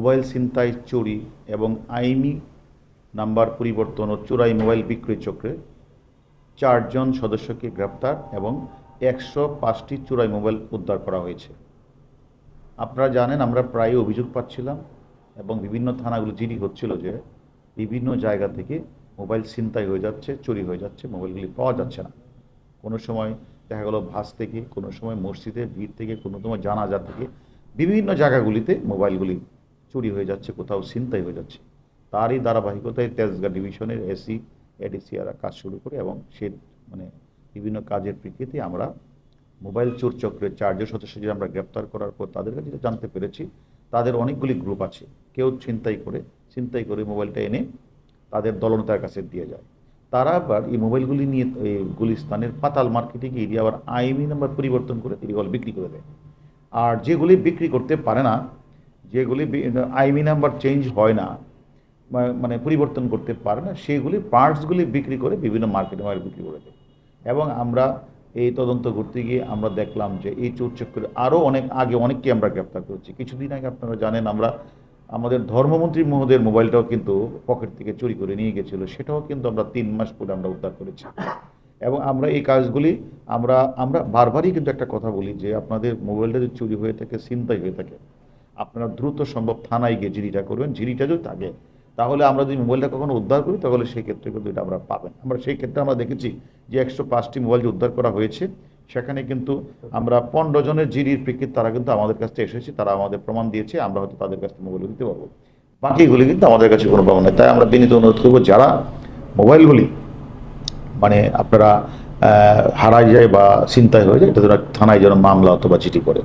Mobile ছিনতাই চুরি এবং আইনি নাম্বার পরিবর্তন ও চোরাই মোবাইল বিক্রয় চক্রে চারজন সদস্যকে গ্রেপ্তার এবং একশো পাঁচটি চোরাই মোবাইল উদ্ধার করা হয়েছে। আপনারা জানেন, আমরা প্রায় অভিযোগ পাচ্ছিলাম এবং বিভিন্ন থানাগুলো জিডি হচ্ছিল যে বিভিন্ন জায়গা থেকে মোবাইল ছিনতাই হয়ে যাচ্ছে, চুরি হয়ে যাচ্ছে, মোবাইলগুলি পাওয়া যাচ্ছে না। কোনো সময় দেখা গেলো ভাস থেকে, কোনো সময় মসজিদের ভিড় থেকে, কোনো সময় জানাজা থেকে বিভিন্ন জায়গাগুলিতে মোবাইলগুলি চুরি হয়ে যাচ্ছে, কোথাও ছিনতাই হয়ে যাচ্ছে। তারই ধারাবাহিকতায় তেজগাঁ ডিভিশনের এসি এডিসিআরা কাজ শুরু করে এবং সে মানে বিভিন্ন কাজের প্রেক্ষিতে আমরা মোবাইল চোর চক্রের চারজন সদস্য যে আমরা গ্রেপ্তার করার পর তাদের কাছে জানতে পেরেছি, তাদের অনেকগুলি গ্রুপ আছে। কেউ ছিনতাই করে ছিনতাই করে মোবাইলটা এনে তাদের দলনতার কাছে দিয়ে যায়। তারা আবার এই মোবাইলগুলি নিয়ে, এই গুলিস্তানের পাতাল মার্কেটে দিয়ে আবার আইএমই নাম্বার পরিবর্তন করে বল বিক্রি করে দেয়। আর যেগুলি বিক্রি করতে পারে না যেগুলি আইএমই নাম্বার চেঞ্জ হয় না মানে পরিবর্তন করতে পারে না, সেগুলি পার্টসগুলি বিক্রি করে বিভিন্ন মার্কেটে মার্কেট বিক্রি করে দেয় এবং আমরা এই তদন্ত করতে গিয়ে আমরা দেখলাম যে এই চোর চক্রে আরও অনেক আগে অনেককে আমরা গ্রেপ্তার করেছি। কিছুদিন আগে আপনারা জানেন, আমরা আমাদের ধর্মমন্ত্রী মহোদয়ের মোবাইলটাও কিন্তু পকেট থেকে চুরি করে নিয়ে গেছিল, সেটাও কিন্তু আমরা তিন মাস পরে আমরা উদ্ধার করেছি। এবং আমরা এই কাজগুলি, আমরা আমরা বারবারই কিন্তু একটা কথা বলি যে আপনাদের মোবাইলটা যদি চুরি হয়ে থাকে চিন্তাই হয়ে থাকে আপনারা দ্রুত সম্ভব থানায় গিয়ে জিডিটা করবেন জিডিটা যদি থাকে, তাহলে আমরা যদি মোবাইলটা কখনো উদ্ধার করি, তাহলে সেই ক্ষেত্রে কিন্তু এটা আমরা পাবেন। আমরা সেই ক্ষেত্রে আমরা দেখেছি যে একশো পাঁচটি মোবাইল যে উদ্ধার করা হয়েছে, সেখানে কিন্তু আমরা পনেরো জনের জিডির প্রেক্ষিত তারা কিন্তু আমাদের কাছে এসেছে, তারা আমাদের প্রমাণ দিয়েছে, আমরা হয়তো তাদের কাছ মোবাইল দিতে পারব। বাকিগুলি কিন্তু আমাদের কাছে কোনো প্রমাণ নেই। তাই আমরা বিনীত অনুরোধ করব, যারা মোবাইলগুলি মানে আপনারা হারায় যায় বা চিন্তায় হয়ে যায় তাদের থানায় যেন মামলা অথবা চিঠি করে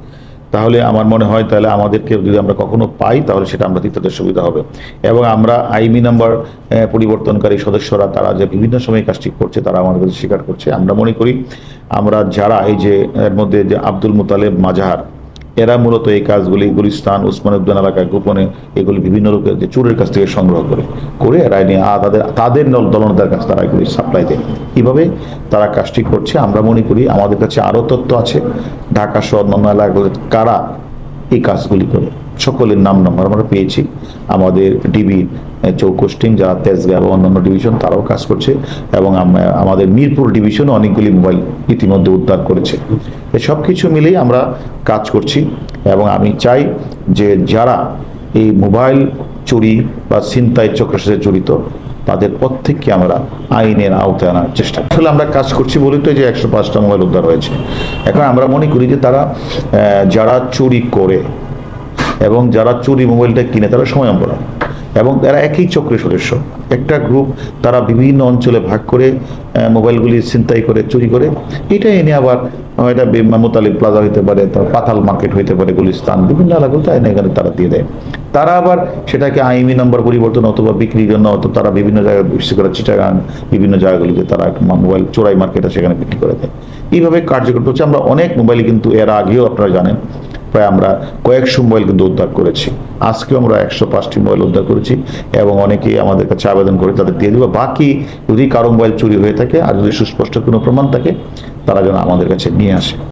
তাহলে আমার মনে হয় তাহলে আমাদেরকে যদি আমরা কখনো পাই, তাহলে সেটা আমরা দিতে সুবিধা হবে। এবং আমরা আইমি নাম্বার পরিবর্তনকারী সদস্যরা, তারা যে বিভিন্ন সময় কাজটি করছে, তারা আমাদের কাছে স্বীকার করছে। আমরা মনে করি, আমরা যারা এই যে, এর মধ্যে যে আব্দুল মুতালেব মাজাহার এরা মূলত এই কাজগুলি গুলিস্তান, উসমান উদ্দিন এলাকায় গোপনে এগুলি বিভিন্ন লোকের যে চোরের কাছ থেকে সংগ্রহ করে করে এরা নিয়ে তাদের তাদের নল দলনতার কাছে তারা এগুলি সাপ্লাই দেয়। এইভাবে তারা কাজটি করছে আমরা মনে করি আমাদের কাছে আরও তথ্য আছে। ঢাকা সহ অন্যান্য এলাকাগুলো কারা এই কাজগুলি করে? সকলের নাম নম্বর আমরা পেয়েছি। আমাদের ডিবি চৌকস টিম যারা তেজগাঁ এবং অন্যান্য ডিভিশন তারাও কাজ করছে এবং আমাদের মিরপুর ডিভিশন অনেকগুলি মোবাইল ইতিমধ্যে উদ্ধার করেছে। সব কিছু মিলেই আমরা কাজ করছি এবং আমি চাই যে যারা এই মোবাইল চুরি বা ছিনতাই চক্রের সাথে জড়িত, তাদের প্রত্যেককে আমরা আইনের আওতায় আনার চেষ্টা। আসলে আমরা কাজ করছি বলেই তো যে একশো পাঁচটা মোবাইল উদ্ধার হয়েছে এখন আমরা মনে করি যে তারা যারা চুরি করে এবং যারা চুরি মোবাইলটা কিনে, তারা সময় অন্তরা এবং তারা একই চক্রের সদস্য। একটা গ্রুপ তারা বিভিন্ন অঞ্চলে ভাগ করে মোবাইলগুলি ছিনতাই করে, চুরি করে। এটা এনে আবার এটা মোতালিব প্লাজা হইতে পারে তার পাতাল মার্কেট হইতে পারে, গুলিস্তান, বিভিন্ন এলাকাগুলোতে এনে এখানে তারা দিয়ে দেয়। তারা আবার সেটাকে আইমি নাম্বার পরিবর্তন অথবা বিক্রির জন্য, অথবা তারা বিভিন্ন জায়গায় বিশেষ করে চিটাগাং, বিভিন্ন জায়গাগুলিতে তারা মোবাইল চোরাই মার্কেটে সেখানে বিক্রি করে দেয়। এইভাবে কার্যকর হচ্ছে আমরা অনেক মোবাইল কিন্তু এর আগেও আপনারা জানেন প্রায় আমরা কয়েকশো মোবাইল কিন্তু উদ্ধার করেছি। আজকেও আমরা একশো পাঁচটি মোবাইল উদ্ধার করেছি এবং অনেকেই আমাদের কাছে আবেদন করে তাদের দিয়ে দেবো। বাকি যদি কারও মোবাইল চুরি হয়ে থাকে আর যদি সুস্পষ্ট কোনো প্রমাণ থাকে, তারা যেন আমাদের কাছে নিয়ে আসে।